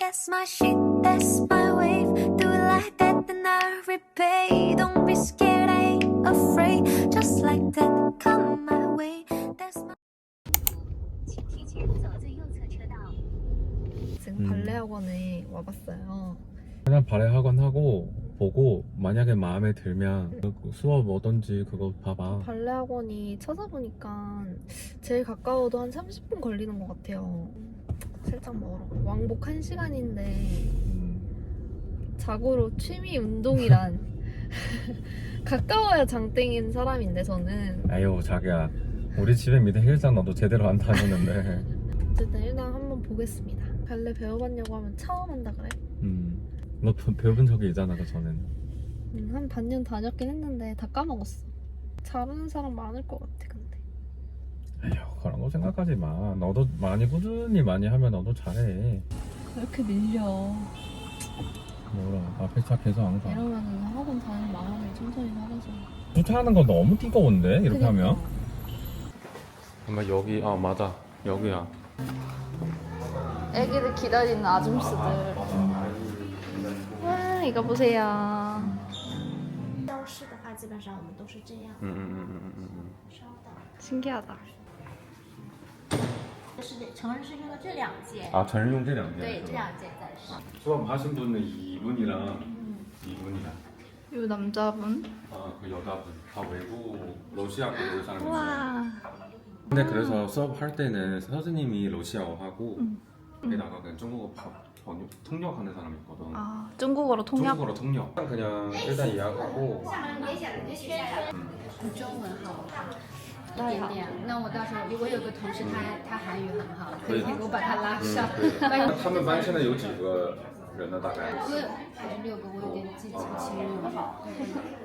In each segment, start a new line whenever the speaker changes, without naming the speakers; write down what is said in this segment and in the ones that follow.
That's my shit, that's my wave. Do it like that, then I'll repay. Don't be scared, I ain't afraid. Just like that, come my way. That's my.
지금
음.
발레 학원에 와봤어요.
그냥 발레 학원 하고 보고 만약에 마음에 들면 수업 뭐든지 그거 봐봐.
발레 학원이 찾아보니까 제일 가까워도 한 30분 걸리는 것 같아요. 살짝 멀어. 왕복 1시간인데
음,
자고로 취미 운동이란 가까워야 장땡인 사람인데 저는
아유 자기야 우리 집에 밑에 헬스장 너도 제대로 안 다녔는데.
어쨌든 일단 한번 보겠습니다. 발레 배워봤냐고 하면 처음 한다 그래?
음, 너 배- 배워본 적이 있잖아 그 전엔.
음, 한 반년 다녔긴 했는데 다 까먹었어. 잘하는 사람 많을 것 같아 근데.
아휴 그런 거 생각하지 마. 너도 많이 꾸준히 많이 하면 너도 잘해.
왜 이렇게 밀려?
뭐라 앞에 차 계속 안 가.
이러면은 학원 다니는 마음이 천천히 사라져.
주차하는 거 너무 띠꺼운데 이렇게
그러니까.
하면. 엄마 여기 아 맞아 여기야.
애기들 기다리는 아줌씨들. 와 이거 보세요.
教室的话，基本上我们都是这样。
응응응응응.
稍等，
신기하다.
这是成人是用的这两件，
아 전용 제两件.
对，这两件暂时。
수업하신 분은 이분이랑 이분이랑
이 남자분.
아그 여자분 다 외국 러시아 그 사람이세요.
와.
근데 그래서 수업할 때는 선생님이 러시아어 하고
음.
게다가 그냥 중국어 바- 번역 통역하는 사람이 있거든.
아 중국어로 통역.
중국어로 통역. 그냥 일단 예약하고
中文好， 一点点。那我到时候，我有个同事他他韩语很好，可以我把他拉上。
他们班现在有几个人呢？大概？
我有还是六个，我有点记不清了。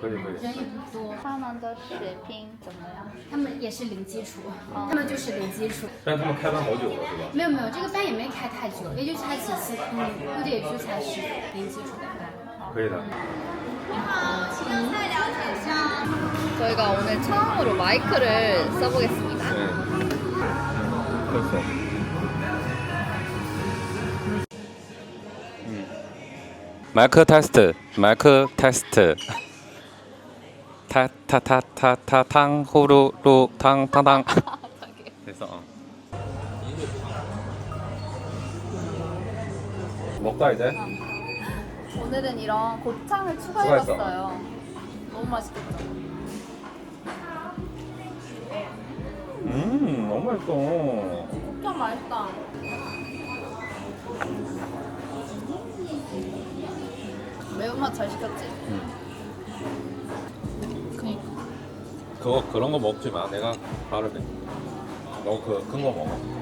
可以可以。
人也不多，
他们的水平怎么样？
他们也是零基础，他们就是零基础。
但他们开班好久了，是吧？
没有没有，这个班也没开太久，也就才几次，嗯，估计也就才是零基础的班。
可以的。
저희가 오늘 처음으로 마이크를 써보겠습니다.
네. 됐어. 마이크 테스트, 마이크 테스트. 타타타타타탕 후루루 탕탕탕. 됐어. 어. 먹다 이제.
오늘은 이런 곱창을 추가해봤어요. 너무 맛있겠죠?
음, 너무 맛있어.
곱창 맛있다. 매운맛 잘 시켰지? 그니까.
그거 그런 거 먹지 마. 내가 바르게. 너 그 큰 거 먹어.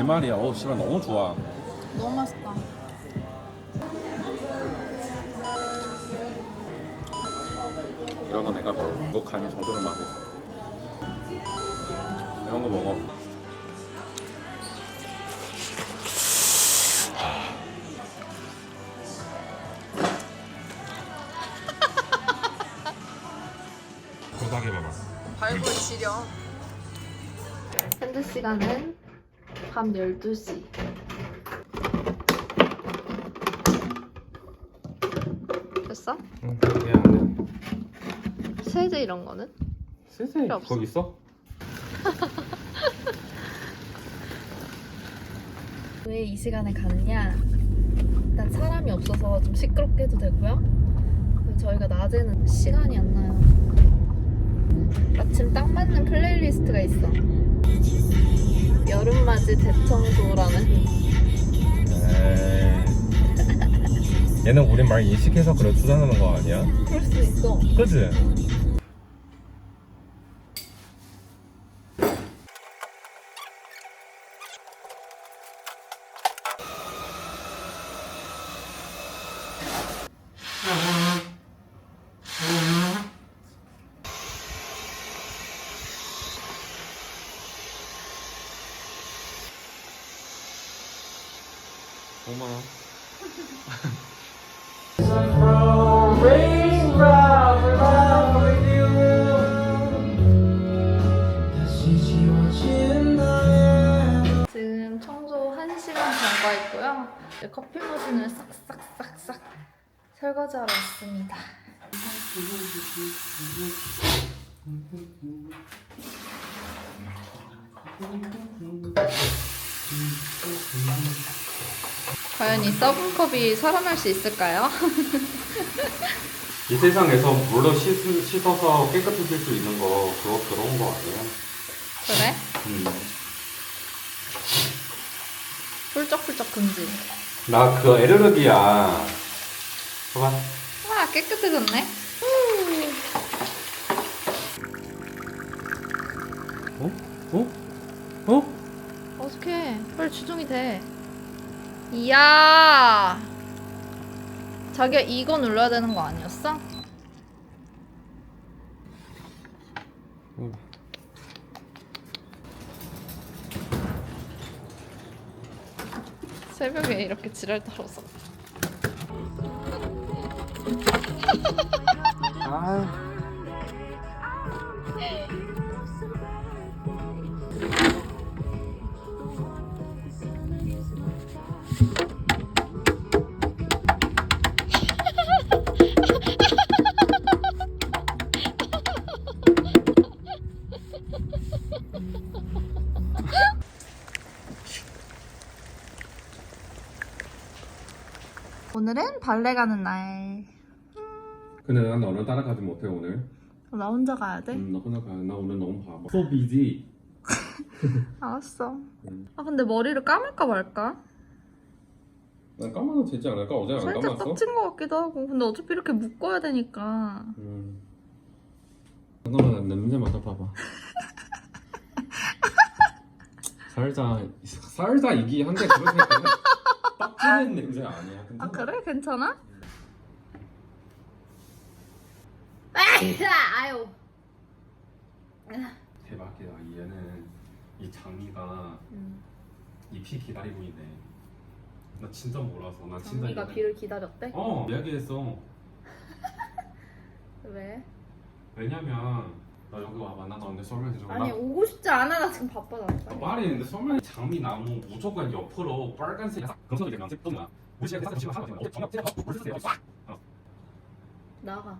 내 말이야. 어, 씨발 너무 좋아.
너무 맛있다.
이런 거 내가. 이거 간이 정도는 맛있어. 이런 거 먹어. 고사게 봐봐.
발골 지려. 현재 시간은 밤 12시. 됐어?
응, 미안해.
세제 이런 거는?
세세
필요 없어.
거기 있어?
왜 이 시간에 가느냐? 일단 사람이 없어서 좀 시끄럽게 해도 되고요. 그리고 저희가 낮에는 시간이 안 나요. 마침 딱 맞는 플레이리스트가 있어. 여름맞이 대청소라는
에이. 얘는 우리 말 인식해서 그래 주장하는 거 아니야?
그럴 수 있어.
그지?
1시간 경과했고요. 이제 커피 머신을 싹싹싹싹 설거지하러 왔습니다. 과연 이 썩은 컵이 살아날 수 있을까요?
이 세상에서 물로 씻, 씻어서 깨끗해질 수 있는 거 그거 그런 거 아니에요?
그래?
음.
훌쩍훌쩍 금지.
나 그 에르르기야 봐봐
와 깨끗해졌네.
어? 어? 어?
어떡해. 빨리 주종이 돼. 이야. 자기야 이거 눌러야 되는 거 아니었어?
응.
이렇게 지랄 떨어서.
아
오늘은 발레 가는 날.
근데 난 너를 따라가지 못해 오늘
나 혼자 가야 돼?
음, 나 혼자 가. 나 오늘 너무 바빠 busy
알았어.
음.
아 근데 머리를 감을까 말까?
난 까마도 되지 않을까? 어제 안
살짝
감았어?
떡진 것 같기도 하고. 근데 어차피 이렇게 묶어야 되니까.
음. 잠깐만 냄새 맡아봐봐 살자 살자 이기 한데 그렇게 그냥 빡치는 냄새 아니야 근데
아 그래? 괜찮아? 아유.
대박이다 얘는 이 장미가
음.
잎이 기다리고 있네 나 진짜 몰라서 나 진짜
장미가 비를 기다렸대?
어 이야기했어
왜?
왜냐면 나 여기 와봐. 나 너한테 설명해줘
아니
나
오고 싶지 않아 나 지금 바빠
나나 말이 있는데 설명이 장미 나무 무조건 옆으로 빨간색 검색이 되면 또 뭐야 시간에 사진 찍으면 하나 어떻게 정답 찍어 물 쓰세요
나가.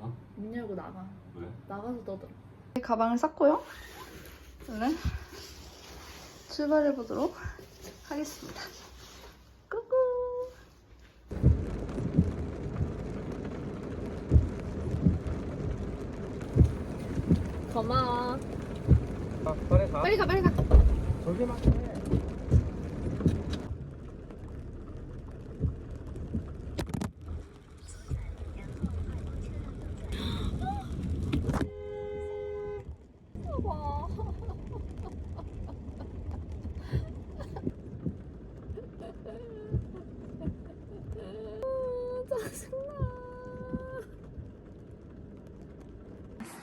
어?
문 열고 나가.
왜?
나가서 떠들어. 가방을 쌌고요. 저는 출발해 보도록 하겠습니다 꾸꾸 고마워.
빨리 가.
빨리 가 빨리 가.
저기만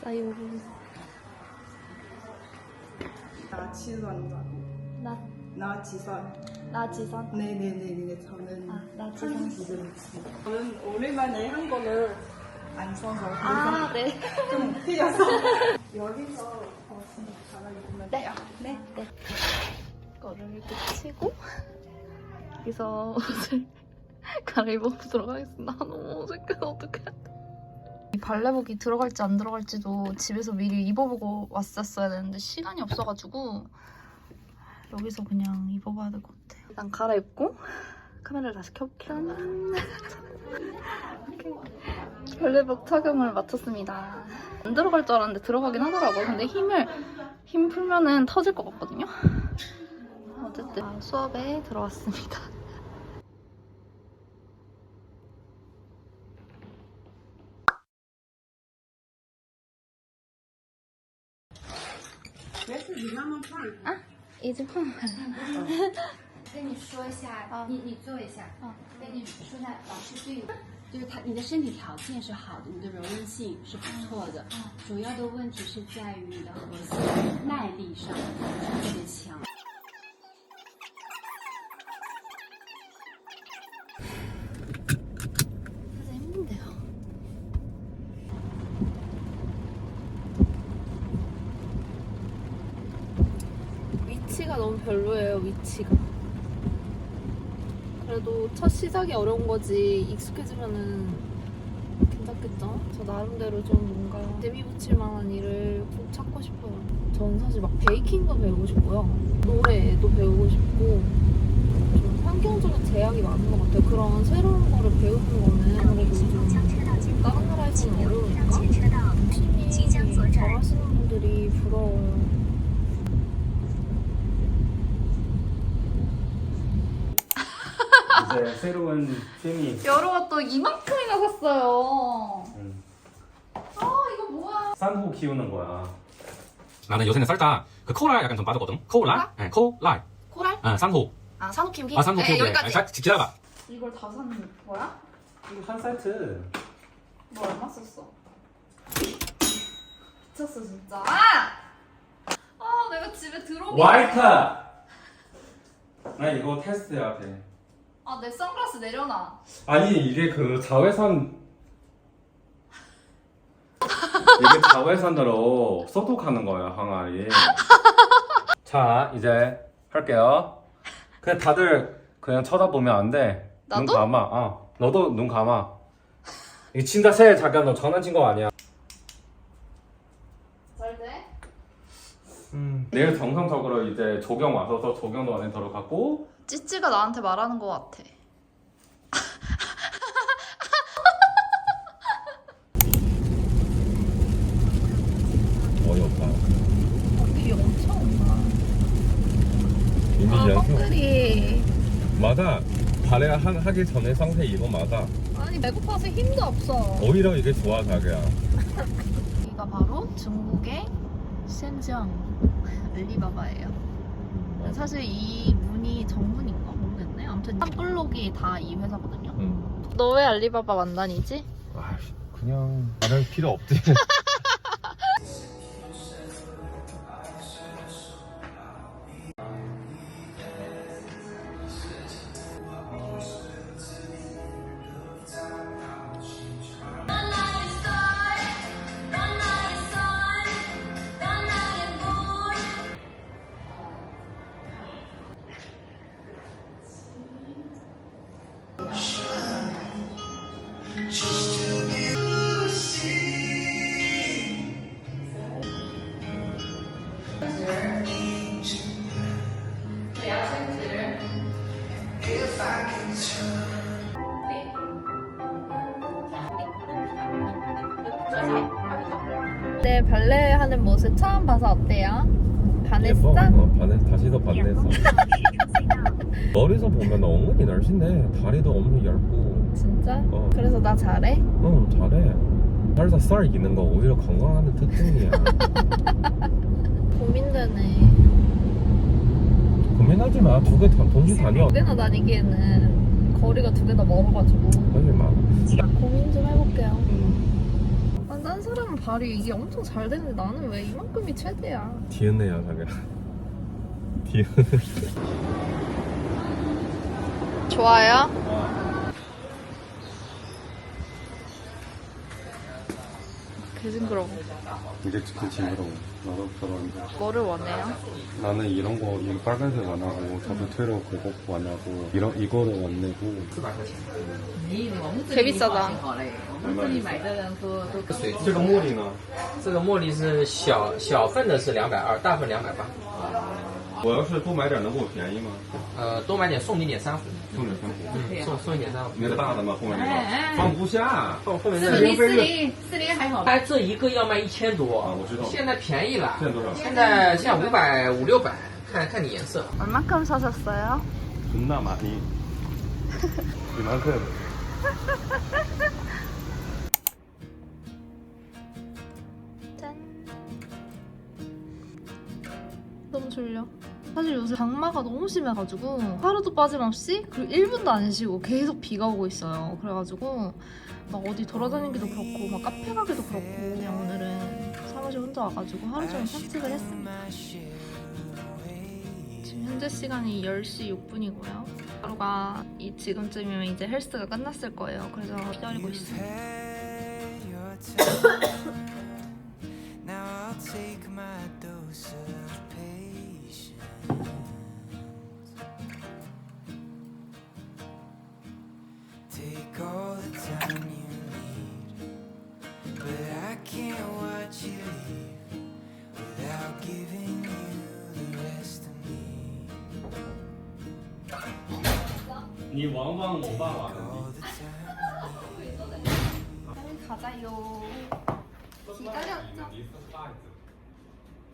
아유
나치선이라고.
나
나 지선.
나 지선
네네네네. 저는
아 나 지선
지금 저는 오랜만에 한국을 안 써서
아 네
좀 틀려서 여기서 어, 진짜 잘하겠구나.
네. 네. 네. 이거를 이렇게 치고 여기서 옷을 갈아입어 보도록 하겠습니다. 아, 너무 어색해서 어떡해. 이 발레복이 들어갈지 안 들어갈지도 집에서 미리 입어보고 왔었어야 되는데 시간이 없어가지고 여기서 그냥 입어봐야 될 것 같아요. 일단 갈아입고 카메라를 다시 켜볼게요. 이렇게 발레복 착용을 마쳤습니다. 안 들어갈 줄 알았는데 들어가긴 하더라고요. 근데 힘을 힘 풀면은 터질 것 같거든요. 어쨌든 아, 수업에 들어왔습니다. 一直碰。
跟你说一下，你你坐一下。跟你说一下，老师对，就是他，你的身体条件是好的，你的柔韧性是不错的，主要的问题是在于你的核心耐力上不是特别强。
그래도 첫 시작이 어려운 거지 익숙해지면은 괜찮겠죠? 저 나름대로 좀 뭔가 재미 붙일 만한 일을 꼭 찾고 싶어요. 저는 사실 막 베이킹도 배우고 싶고요. 노래도 배우고 싶고 좀 환경적인 제약이 많은 것 같아요. 그런 새로운 거를 배우는 거는 아무래도 좀 다른 나라에서는 어려우니까 열심히 잘하시는 분들이 부러워요.
이제 새로운 취미
여러가 또 이만큼이나 샀어요.
음.
아 이거 뭐야?
산호 키우는 거야
나는 요새는 살짝 그 코랄 약간 좀 빠졌거든. 코랄? 네, 코랄.
코랄?
아, 산호.
아 산호 키우기?
아, 산호
네,
키우기.
여기까지.
아, 자, 기다려봐.
이걸 다 산 거야?
이거 한 세트
너 얼마 썼어? 미쳤어 진짜. 아! 아 내가 집에 들어오기.
와이카 나 이거 테스트해야 돼
아 내 선글라스 내려놔.
아니 이게 그 자외선. 이게 자외선으로 소독하는 거야 항아리. 자 이제 할게요. 그냥 다들 그냥 쳐다보면 안돼. 눈
나도?
감아. 어 너도 눈 감아. 이게 진짜 새 잠깐 너 장난친 거 아니야
잘 돼?
음. 내일 정상적으로 이제 조경 와서 조경도 안에 들어갔고
찌찌가 나한테 말하는 것 같아.
어이없다
이 엄청.
이미
아
연습
뻐글이.
맞아 발에 한, 하기 전에 상태 이거 맞아
아니 배고파서 힘도 없어.
오히려 이게 좋아 자기야
여기가 바로 중국의 센정 알리바바예요. 사실 이 문이 정문인가 모르겠네. 아무튼 블록이 다 이 회사거든요.
응.
너 왜 알리바바 만단이지?
아 그냥 말할 필요 없지
네 발레 하는 모습 처음 봐서 어때요?
예뻐 어, 반해, 다시 더 반했어 머리서 보면 엉덩이 날씬해 다리도 엄청 얇고
진짜?
어,
그래서 나 잘해?
어 잘해 살사 쌀 있는 거 오히려 건강하는 특징이야
고민되네.
고민하지 마 두 개 동시 다녀
두 개나 다니기에는 거리가 두 개 다 멀어가지고
하지 마
고민 좀 해볼게요.
음,
아, 딴 사람은 발이 이게 엄청 잘 되는데 나는 왜 이만큼이 최대야?
디은혜야 자기야 디은
좋아요? 개 징그러워.
이제 그 징그러워 나도 저런
뭐를 원해요?
나는 이런 거 이 빨간색 안 하고 저도 퇴로 그거 안 하고 이런 이거를 안 내고
개비싸다.
这个茉莉呢
这个茉莉是小小份的是两百二，大份两百八。
我要是多买点能给我便宜吗
呃，多买点送你点珊瑚，
送点珊瑚
嗯，送送一点珊瑚。
那个大的吗后面那个放不下
后后面那个
四零四零四零还好吧？
哎，这一个要卖一千多，
啊我知道
现在便宜了，
现在多少
现在像五百五六百，看看你颜色。
얼마큼 사셨어요?
존나 많이 이만큼
짠. 사실 요새 장마가 너무 심해가지고 하루도 빠짐없이 그리고 1분도 안 쉬고 계속 비가 오고 있어요. 그래가지고 막 어디 돌아다니기도 그렇고 막 카페 가기도 그렇고 그냥 오늘은 사무실 혼자 와가지고 하루 종일 산책을 했습니다. 지금 현재 시간이 10시 6분이고요. 하루가 이 지금쯤이면 이제 헬스가 끝났을 거예요. 그래서 기다리고 있어요.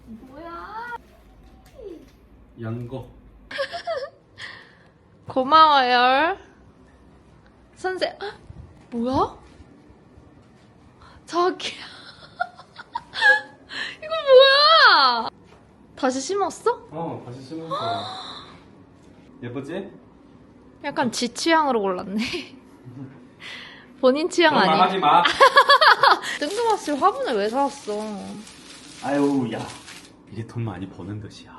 뭐야?
양거.
고마워요. 선생, 헉, 뭐야? 자기야. 이거 뭐야? 다시 심었어?
어 다시 심었어. 예쁘지?
약간 지 취향으로 골랐네. 본인 취향 아니야?
하지 마.
뜬금없이 화분을 왜 사왔어?
아유 야 이게 돈 많이 버는 뜻이야.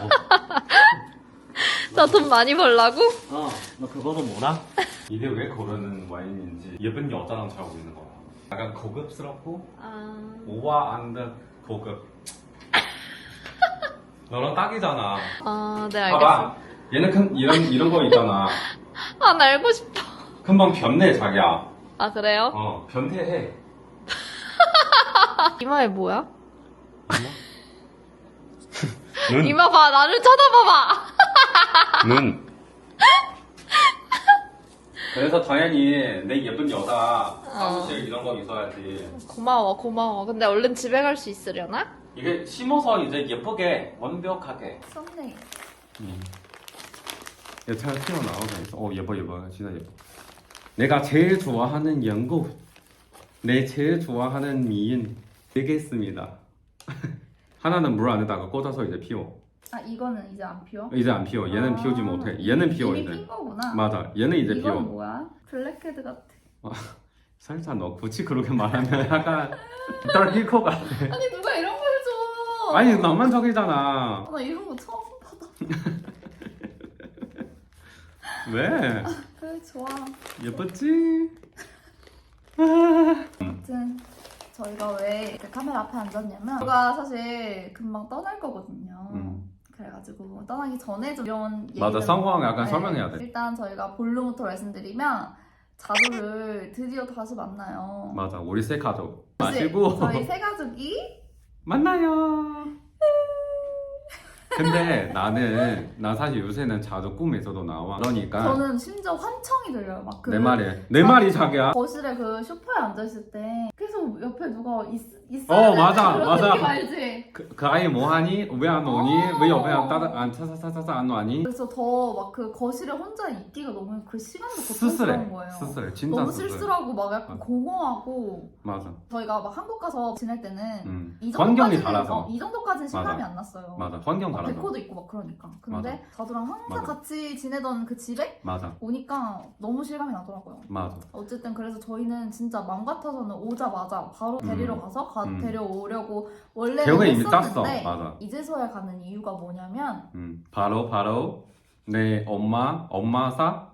어,
나 돈 많이 벌라고?
어, 너 그거도 뭐라? 이게 왜 고르는 와인인지 예쁜 여자랑 잘 어울리는 거야. 약간 고급스럽고
아,
오와 안드 고급. 너랑 딱이잖아.
아, 네 알겠어.
봐봐. 얘는 큰 이런 이런 거 있잖아.
아, 나 알고 싶어.
금방 변해 자기야.
아, 그래요?
어 변태해.
이마에 뭐야?
눈.
이마 봐, 나를 쳐다봐봐.
눈. 그래서 당연히 내 예쁜 여자 사무실 이런 거 있어야지.
고마워, 고마워. 근데 얼른 집에 갈 수 있으려나?
이게 심어서 이제 예쁘게 완벽하게.
썼네.
잘 튀어나오고 있어. 어 예뻐 예뻐 진짜 예뻐. 내가 제일 좋아하는 연구, 내 제일 좋아하는 미인 되겠습니다. 하나는 물 안에다가 꽂아서 이제 피워.
아 이거는 이제 안 피워?
이제 안 피워. 얘는
아,
피우지 못해. 얘는 피워
이미
이제.
핀 거구나.
맞아. 얘는 이제
이건
피워.
뭐야? 블랙헤드 같아.
살짝 너 굳이 그렇게 말하면 약간 떨릴 것 같아.
아니 누가 이런 거 해줘?
아니 낭만적이잖아.
아, 나 이런 거 처음 받아.
왜?
그래 좋아.
예뻤지?
아무튼 저희가 왜 이렇게 카메라 앞에 앉았냐면 저가 사실 금방 떠날 거거든요.
음.
그래가지고 떠나기 전에 좀 이런
맞아,
얘기를-
상황 약간
네,
설명해야 돼.
일단 저희가 본론부터 말씀드리면 자두를 드디어 다시 만나요.
맞아. 우리 세 가족 마시고
저희 세 가족이
만나요. 근데 나는 나 사실 요새는 자주 꿈에서도 나와. 그러니까
저는 심지어 환청이 들려요. 막 그
내 말이 내 말이 자기야.
거실에 그 소파에 앉아 있을 때 계속 옆에 누가 있, 있어야
어, 맞아, 맞아.
알지?
그, 그 아이 뭐 하니? 왜 안 오니?
어.
왜 옆에 안 따다 안 차사사사 안 와니?
그래서 더 막 그 거실에 혼자 있기가 너무 그 시간도. 고통스러운 거예요.
쓸쓸해. 진짜
너무
쓸쓸해.
쓸쓸하고 막 약간
맞아.
공허하고
맞아.
저희가 막 한국 가서 지낼 때는
음.
이
환경이
정도까지는
달라서.
어, 이 정도까지는 실감이
맞아.
안 났어요.
맞아. 환경
막
달라서.
백호도 있고 막 그러니까. 근데 자두랑 항상
맞아.
같이 지내던 그 집에
맞아.
오니까 너무 실감이 나더라고요.
맞아.
어쨌든 그래서 저희는 진짜 마음 같아서는 오자마자 바로
음.
데리러 가서 가,
음.
데려오려고 원래는
계획을 이미.
했었는데
맞아.
이제서야 가는 이유가 뭐냐면
음. 바로 바로 내 엄마 엄마사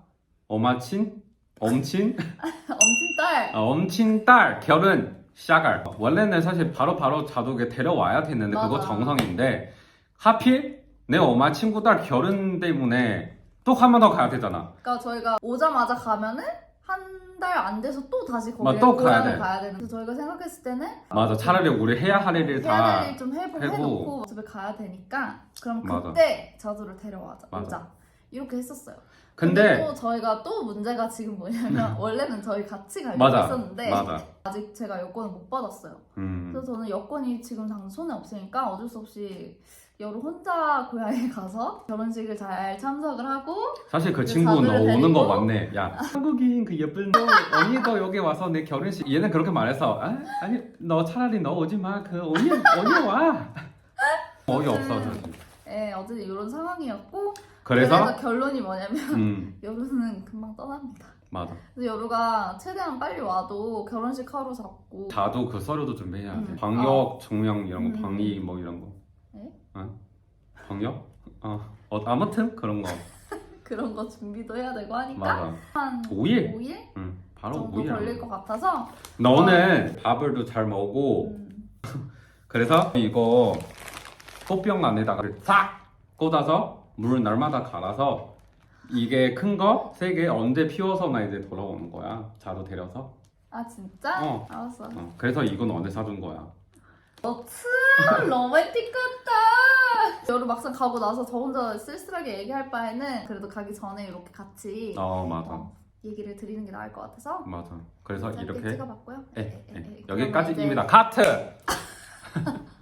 엄마친 엄친
엄친 딸
아, 엄친 딸 결혼 시작할. 원래는 사실 바로 바로 자독에 데려와야 됐는데 그거. 정성인데 하필 내 엄마 친구 딸 결혼 때문에 또 한 번 더 가야 되잖아.
그러니까 저희가 오자마자 가면은 한 달 안 돼서 또 다시 거기에
맞아, 또 가야
고향을
돼.
가야 되는 그래서 저희가 생각했을 때는
맞아. 차라리 우리 해야 할 일을
해야
다
될 일 좀 해보,
해고.
해놓고 집에 가야 되니까 그럼
맞아.
그때 자두를 데려와자
맞아.
오자 이렇게 했었어요.
근데
또 저희가 또 문제가 지금 뭐냐면 원래는 저희 같이 가려고
맞아.
했었는데
맞아.
아직 제가 여권을 못 받았어요.
음.
그래서 저는 여권이 지금 당장 손에 없으니까 어쩔 수 없이 여름 혼자 고향에 가서 결혼식을 잘 참석을 하고
사실
그그
친구 너 오는 거
데리고?
맞네. 야 한국인 그 예쁜 너 언니도 여기 와서 내 결혼식 얘는 그렇게 말해서 아, 아니 너 차라리 너 오지 마. 그 언니 언니 와. 어이 없어. 저.
예, 어쨌든 이런 상황이었고
그래서
결론이 뭐냐면
음
여루는 금방 떠납니다.
맞아.
그래서 여루가 최대한 빨리 와도 결혼식 하루 잡고
자도 그 서류도 준비해야 돼.
음.
방역 증명 이런 거,
음.
방위 뭐 이런 거.
네?
어? 어. 어 아무튼 그런 거.
그런 거 준비도 해야 되고 하니까
맞아.
한
5일?
5일
응. 바로
정도
5일.
걸릴 것 같아서
너는 밥을도 잘 먹고
음,
그래서 이거 소병 안에다가 싹 꽂아서 물 날마다 갈아서 이게 큰 거 세 개 언제 피워서나 이제 돌아오는 거야. 자도 데려서.
아 진짜?
어.
알았어.
어. 그래서 이건 언제 사준 거야.
너참 로맨틱 같다. 여루 막상 가고 나서 저 혼자 쓸쓸하게 얘기할 바에는 그래도 가기 전에 이렇게 같이
어 맞아
어, 얘기를 드리는 게 나을 것 같아서
맞아 그래서
짧게
이렇게
찍어봤고요.
예,
예, 예,
예.
예. 그러면
여기까지입니다 카트